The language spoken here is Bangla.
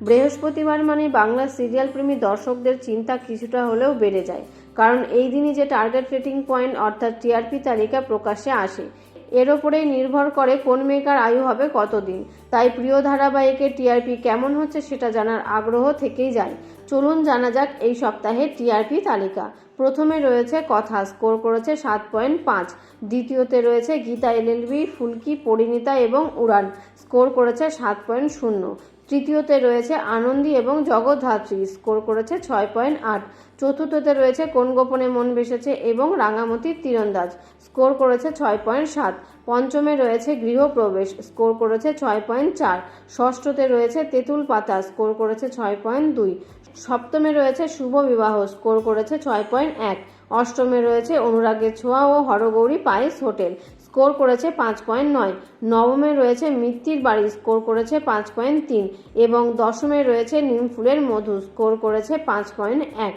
বৃহস্পতিবার মানে বাংলা সিরিয়াল প্রেমী দর্শকদের চিন্তা কিছুটা হলেও বেড়ে যায়। কারণ এই দিনই যে টার্গেট রেটিং পয়েন্ট অর্থাৎ টিআরপি তালিকা প্রকাশ্যে আসে, এর ওপরেই নির্ভর করে কোন মেকার আয়ু হবে কতদিন। তাই প্রিয় ধারাবাহিকের টিআরপি কেমন হচ্ছে সেটা জানার আগ্রহ থেকেই যায়। চলুন জানা যাক এই সপ্তাহের টিআরপি তালিকা। প্রথমে রয়েছে কথা স্কোর করেছে সাত পয়েন্ট পাঁচ। দ্বিতীয়তে রয়েছে গীতা এলএলবি ফুলকি, পরিণীতা এবং উড়ান। স্কোর করেছে সাত পয়েন্ট শূন্য। তৃতীয়তে রয়েছে আনন্দী এবং জগদ্ধাত্রী, স্কোর করেছে ছয় পয়েন্ট আট। চতুর্থতে রয়েছে কোন গোপনে মন বেসেছে এবং রাঙামতি তীরন্দাজ, স্কোর করেছে ছয় পয়েন্ট সাত। পঞ্চমে রয়েছে গৃহপ্রবেশ, স্কোর করেছে ছয় পয়েন্ট চার। ষষ্ঠতে রয়েছে তেঁতুল পাতা, স্কোর করেছে ছয় পয়েন্ট দুই। সপ্তমে রয়েছে শুভ বিবাহ, স্কোর করেছে ছয় পয়েন্ট এক। অষ্টমে রয়েছে অনুরাগের ছোঁয়া ও হরগৌরী পায়েস হোটেল স্কোর করেছে পাঁচ পয়েন্ট নয়। নবমে রয়েছে মিত্তির বাড়ি, স্কোর করেছে পাঁচ পয়েন্ট তিন এবং দশমে রয়েছে নিমফুলের মধু, স্কোর করেছে পাঁচ পয়েন্ট এক।